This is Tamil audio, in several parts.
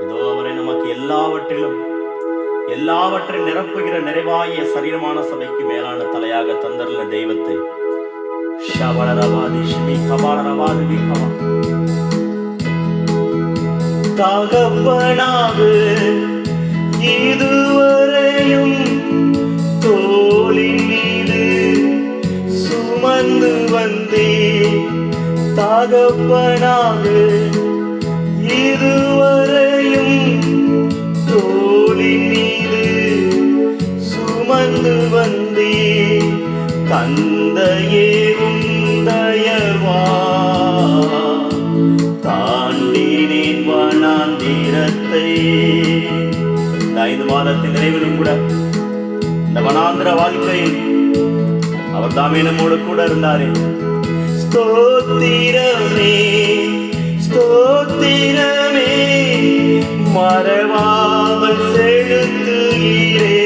இதோ அவரை நமக்கு எல்லாவற்றிலும் எல்லாவற்றை நிரப்புகிற நிறைவாகிய சரீரமான சபைக்கு மேலான தலையாக தந்தருள்ள தெய்வத்தை. ஷபலரவாதி இதுவரையும் தோளின் மீது சுமந்து வந்தே தகப்பனாக இதுவரையும் தோளின் மீது சுமந்து வந்தே தந்தையே உந்தயவா. தாண்டினேன் வனாந்திரத்தை. இந்த ஐந்து மாதத்தின் நிறைவிலும் கூட இந்த வனாந்திர வாழ்க்கையில் அவர் தாமே நம்மோடு கூட இருந்தாரே. ஸ்தோத்திரமே ஸ்தோத்திரமே மறவாமல் செலுத்துகிறேன்.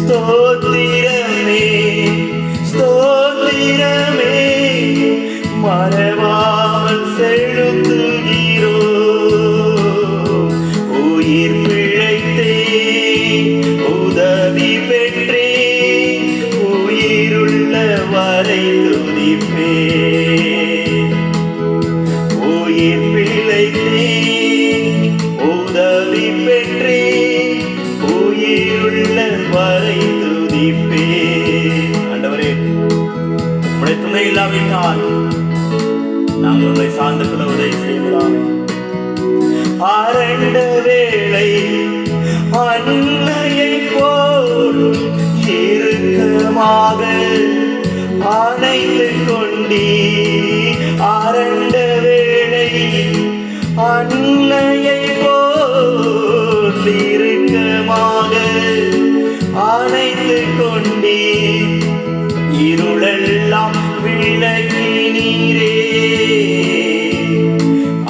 ஸ்தோத்திர இல்லாவிட்டால் நாம் உங்களை சார்ந்து கொள்ள உதவி செய்யலாம். அரண்ட வேளை அன்னையை போல் இறுக்கமாக அணைத்து கொண்டீ அரண்ட வேளை அன்னையை போல் இறுக்கமாக அணைத்து கொண்டீ இருளெல்லாம் விளக்கி நீரே.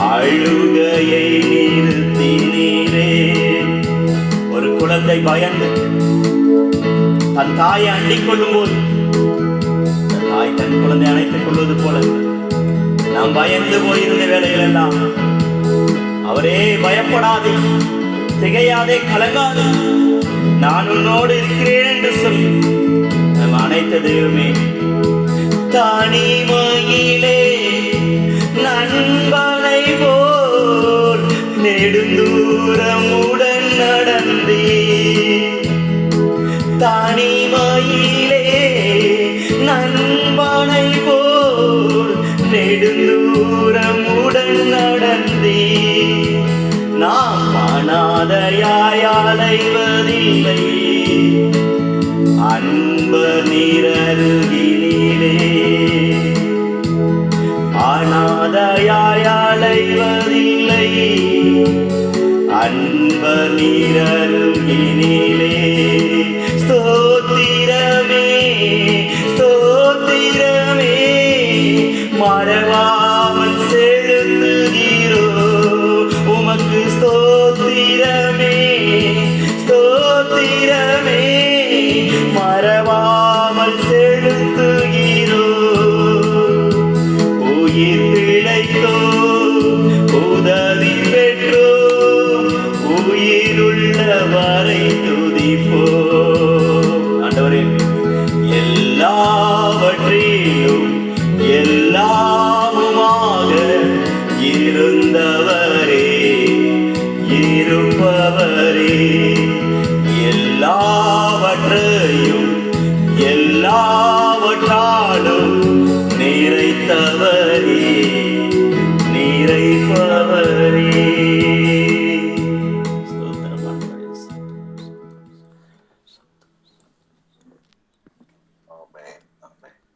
அழுகையை நிறுத்தினீரே ஒரு குழந்தை பயந்து தன் தாயை அண்டிக் கொள்ளும் போது தாய் தன் குழந்தை அணைத்துக் கொள்வது போல நாம் பயந்து போயிருந்த வேலைகள் எல்லாம் அவரே பயப்படாதே திகையாதே கலங்காதே. நான் உன்னோடு இருக்கிறேன் என்று சொல்லி நம் அனைத்து தெய்வமே தனிமையிலே நண்பனை போல் நெடுந்தூரமுடன் நடந்தே தனிமையிலே நண்பனை போல் நெடுந்தூரமுடன் நடந்தே நாம் அனாதையாய் அலைவதில்லை. அன்பு நிரருகி அன்ப நீரருகினிலே ஸ்தோத்திரமே ஸ்தோத்திரமே. மறவாமல் ஆண்டவரே எல்லாவற்றையும் எல்லாவற்றாலும் நிறைத்தவரே நிறைப்பவரே.